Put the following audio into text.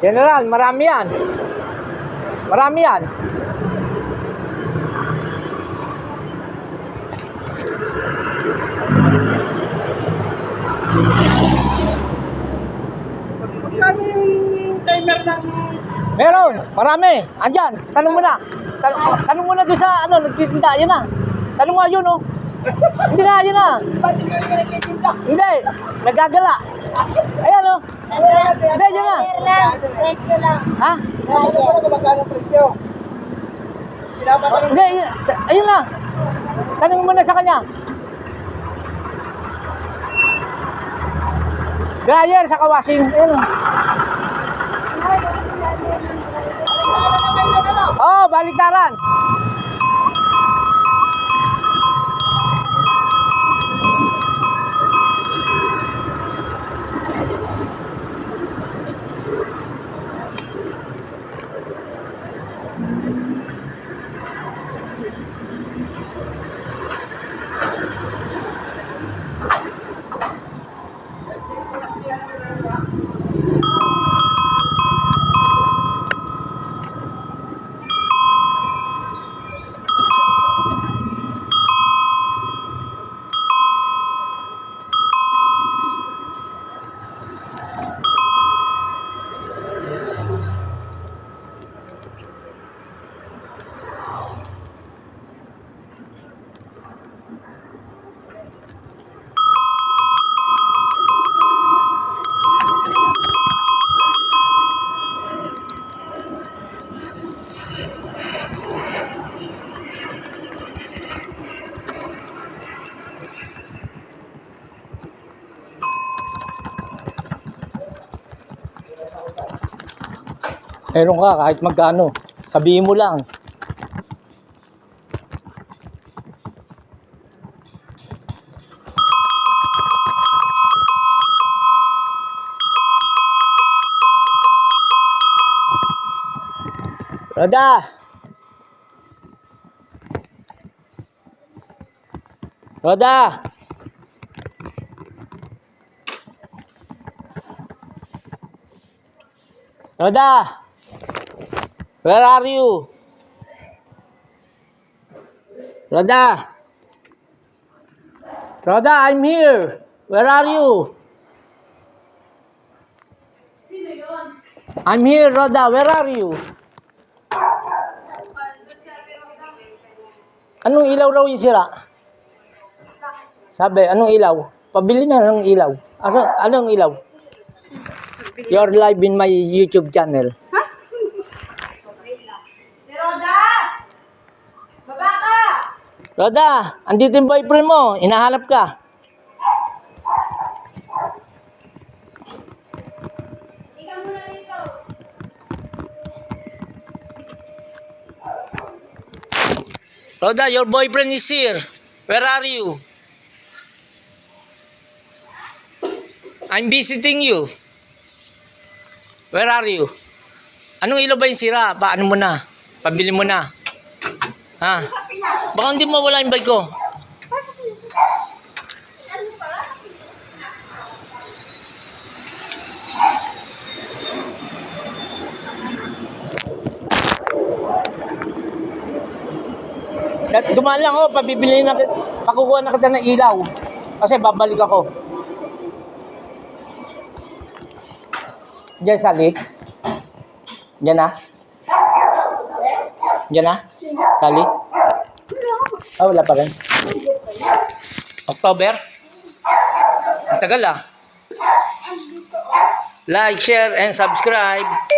General, marami yan. Marami yan. Magkano yung timer ng... Meron, marami. Andyan, tanong mo na. Tan- tanong mo na doon sa ano, nagtitinda. Yun na. Tanong mo, yun oh. Hindi na, yun na. Ba't sila yung nagtitinda? Hindi, nagagala. Ayan oh. Hindi, yun na. Ha? Ano pala kung magkano presyo? Hindi, ayun na. Tanong mo na sa kanya. Dryer sa kawasing. Ayun. Oh, baliktaran. Meron ka kahit magkano. Sabihin mo lang. Roda! Roda! Roda! Where are you? Roda! Roda, I'm here. Where are you? I'm here, Roda. Where are you? Anong ilaw raw yung sira? Sabi, anong ilaw? Pabili na ng ilaw. Asa, anong ilaw? You're live in my YouTube channel. Si Roda! Baba ka! Roda, andito yung boyfriend mo. Hinahanap ka. Roda, your boyfriend is here. Where are you? I'm visiting you. Where are you? Anong ilaw ba yung sira? Paano mo na? Pabili mo na. Ha? Baka hindi mawala yung bike ko. Dat- Dumaan lang ako, pabibili na pakukuha na kita ng ilaw. Kasi babalik ako. Diyan, Sally. Diyan na. Diyan na. Sally. Ah, wala pa rin. October? Ang tagal ah. Like, share, and subscribe.